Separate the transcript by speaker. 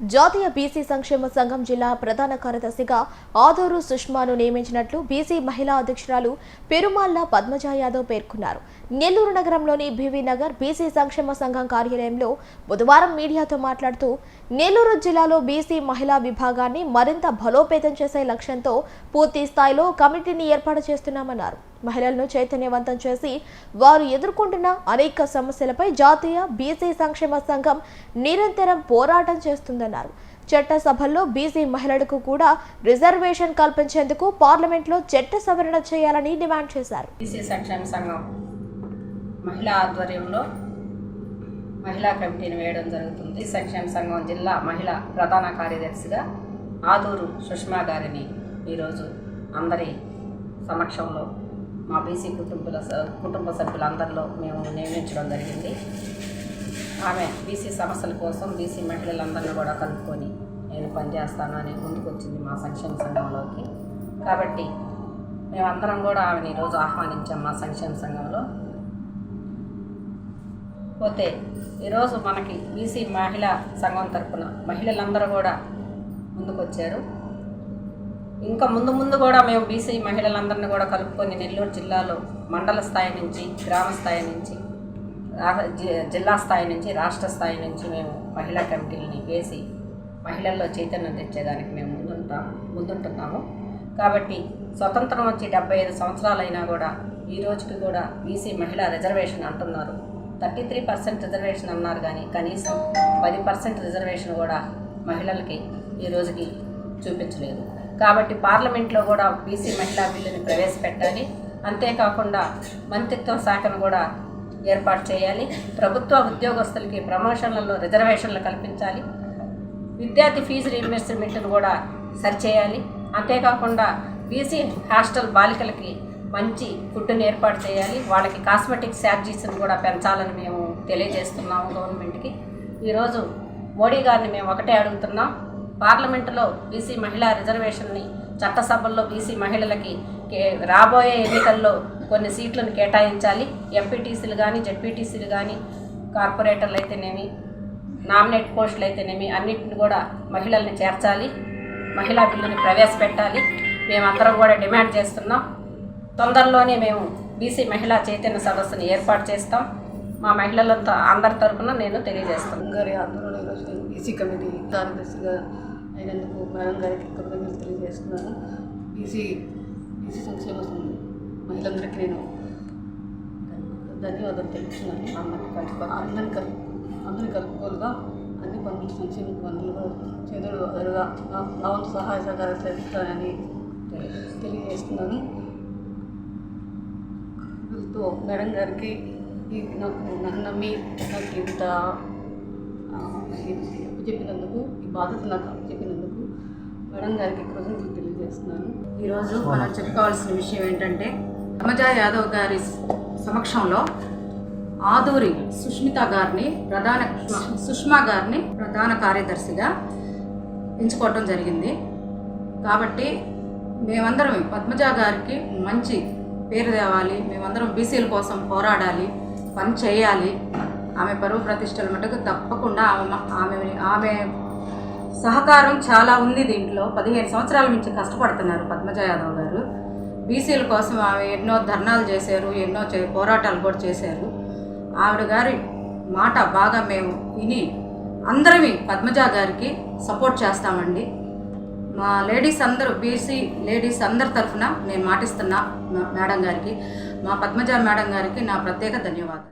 Speaker 1: జాతీయ బీసీ సంక్షేమ సంఘం జిల్లా ప్రధాన కార్యదర్శిగా ఆదూరు సుష్మాను నియమించినట్లు బీసీ మహిళా అధ్యక్షురాలు పెరుమాళ్ళ పద్మజ యాదవ్ పేర్కొన్నారు. నెల్లూరు నగరంలోని బీవీ నగర్ బీసీ సంక్షేమ సంఘం కార్యాలయంలో బుధవారం మీడియాతో మాట్లాడుతూ నెల్లూరు జిల్లాలో బీసీ మహిళా విభాగాన్ని మరింత బలోపేతం చేసే లక్ష్యంతో పూర్తి స్థాయిలో కమిటీని ఏర్పాటు చేస్తున్నామన్నారు. మహిళలను చైతన్యవంతం చేసి వారు ఎదుర్కొంటున్న అనేక సమస్యలపై జాతీయ బీసీ సంక్షేమ సంఘం నిరంతరం పోరాటం చేస్తుందన్నారు. చట్టసభల్లో బీసీ మహిళలకు కూడా రిజర్వేషన్ కల్పించేందుకు పార్లమెంట్లో చట్ట సవరణ చేయాలని డిమాండ్ చేశారు.
Speaker 2: బీసీ సంక్షేమ సంఘం మహిళా ఆధ్వర్యంలో మహిళా కమిటీని వేయడం జరుగుతుంది. సంక్షేమ సంఘం జిల్లా మహిళా ప్రధాన కార్యదర్శిగా ఆదూరు సుష్మా గారిని ఈరోజు అందరి సమక్షంలో మా బీసీ కుటుంబ కుటుంబ సభ్యులందరిలో మేము నియమించడం జరిగింది. ఆమె బీసీ సమస్యల కోసం బీసీ మహిళలందరినీ కూడా కలుపుకొని నేను పనిచేస్తాను అని ముందుకు వచ్చింది మా సంక్షేమ సంఘంలోకి. కాబట్టి మేమందరం కూడా ఆమెను ఈరోజు ఆహ్వానించాం మా సంక్షేమ సంఘంలో. పోతే ఈరోజు మనకి బీసీ మహిళా సంఘం తరఫున మహిళలందరూ కూడా ముందుకొచ్చారు. ఇంకా ముందు ముందు కూడా మేము బీసీ మహిళలందరినీ కూడా కలుపుకొని నెల్లూరు జిల్లాలో మండల స్థాయి నుంచి గ్రామ స్థాయి నుంచి జిల్లా స్థాయి నుంచి రాష్ట్ర స్థాయి నుంచి మేము మహిళా కమిటీలని వేసి మహిళల్లో చైతన్యం తెచ్చేదానికి మేము ముందుంటాం ముందుంటున్నాము. కాబట్టి స్వతంత్రం వచ్చి డెబ్బై ఐదు సంవత్సరాలైనా కూడా ఈ రోజుకి కూడా బీసీ మహిళా రిజర్వేషన్ అంటున్నారు. థర్టీ త్రీ పర్సెంట్ రిజర్వేషన్ అన్నారు కానీ కనీసం పది పర్సెంట్ రిజర్వేషన్ కూడా మహిళలకి ఈ రోజుకి చూపించలేదు. కాబట్టి పార్లమెంట్లో కూడా బీసీ మహిళా బిల్లుని ప్రవేశపెట్టాలి. అంతేకాకుండా మంత్రిత్వ శాఖను కూడా ఏర్పాటు చేయాలి. ప్రభుత్వ ఉద్యోగస్తులకి ప్రమోషన్లలో రిజర్వేషన్లు కల్పించాలి. విద్యార్థి ఫీజు రీఇన్వెస్ట్మెంట్ను కూడా సరిచేయాలి. అంతేకాకుండా బీసీ హాస్టల్ బాలికలకి మంచి ఫుడ్ని ఏర్పాటు చేయాలి. వాళ్ళకి కాస్మెటిక్ ఛార్జీస్ని కూడా పెంచాలని మేము తెలియజేస్తున్నాము గవర్నమెంట్కి. ఈరోజు మోడీ గారిని మేము ఒకటే అడుగుతున్నాం. పార్లమెంటులో బీసీ మహిళా రిజర్వేషన్ని చట్టసభల్లో బీసీ మహిళలకి రాబోయే ఎన్నికల్లో కొన్ని సీట్లను కేటాయించాలి. ఎంపీటీసీలు కానీ జెడ్పీటీసీలు కానీ కార్పొరేటర్లు అయితేనేమి నామినేట్ పోస్టులు అయితేనేమి అన్నిటిని కూడా మహిళల్ని చేర్చాలి. మహిళా బిల్లుని ప్రవేశపెట్టాలి. మేమందరం కూడా డిమాండ్ చేస్తున్నాం. తొందరలోనే మేము బీసీ మహిళా చైతన్య సదస్సుని ఏర్పాటు చేస్తాం. మా మహిళలంతా అందరి తరఫున నేను తెలియజేస్తాను
Speaker 3: గారి ఆందోళన ఈరోజు బీసీ కమిటీ కార్యదర్శిగా అయినందుకు మేడం గారికి కృతజ్ఞతలు తెలియజేస్తున్నాను. బీసీ బీసీ సంక్షేమ సంఘం నేను ధన్యవాదాలు తెలుపుతున్నాను.
Speaker 2: అందరికీ కలిపి
Speaker 3: అందరిని కలుపు అందరిని కలుపుకోలుగా అన్ని పనులు సంక్షేమ పనులు చేతులు చేదుడు నా వంతు సహాయ సహకారాలు చేస్తానని తెలియజేస్తున్నాను. వీళ్ళతో మేడం గారికి నాకు నన్ను నమ్మి నాకు ఇంత అప్పు చెప్పినందుకు ఈ బాధ్యత నాకు చెప్పినందుకు మేడం గారికి కృతజ్ఞతలు తెలియజేస్తున్నాను.
Speaker 4: ఈరోజు మనం చెప్పుకోవాల్సిన విషయం ఏంటంటే పద్మజా యాదవ్ గారి సమక్షంలో ఆదూరి సుష్మిత గారిని ప్రధాన సుష్మా గారిని ప్రధాన కార్యదర్శిగా ఎంచుకోవటం జరిగింది. కాబట్టి మేమందరం పద్మజ గారికి మంచి పేరు తేవాలి మేమందరం బీసీల కోసం పోరాడాలి పని చేయాలి. ఆమె పరువు ప్రతిష్టల మటుకు తప్పకుండా ఆమె ఆమె ఆమె సహకారం చాలా ఉంది దీంట్లో. పదిహేను సంవత్సరాల నుంచి కష్టపడుతున్నారు పద్మజ యాదవ్ గారు. బీసీల కోసం ఆమె ఎన్నో ధర్నాలు చేశారు ఎన్నో చే పోరాటాలు కూడా చేశారు. ఆవిడ గారి మాట బాగా మేము విని అందరమే పద్మజ గారికి సపోర్ట్ చేస్తామండి. మా లేడీస్ అందరూ బీసీ లేడీస్ అందరి తరఫున నేను మాటిస్తున్నా మేడం గారికి. మా పద్మజ మేడం గారికి నా ప్రత్యేక ధన్యవాదాలు.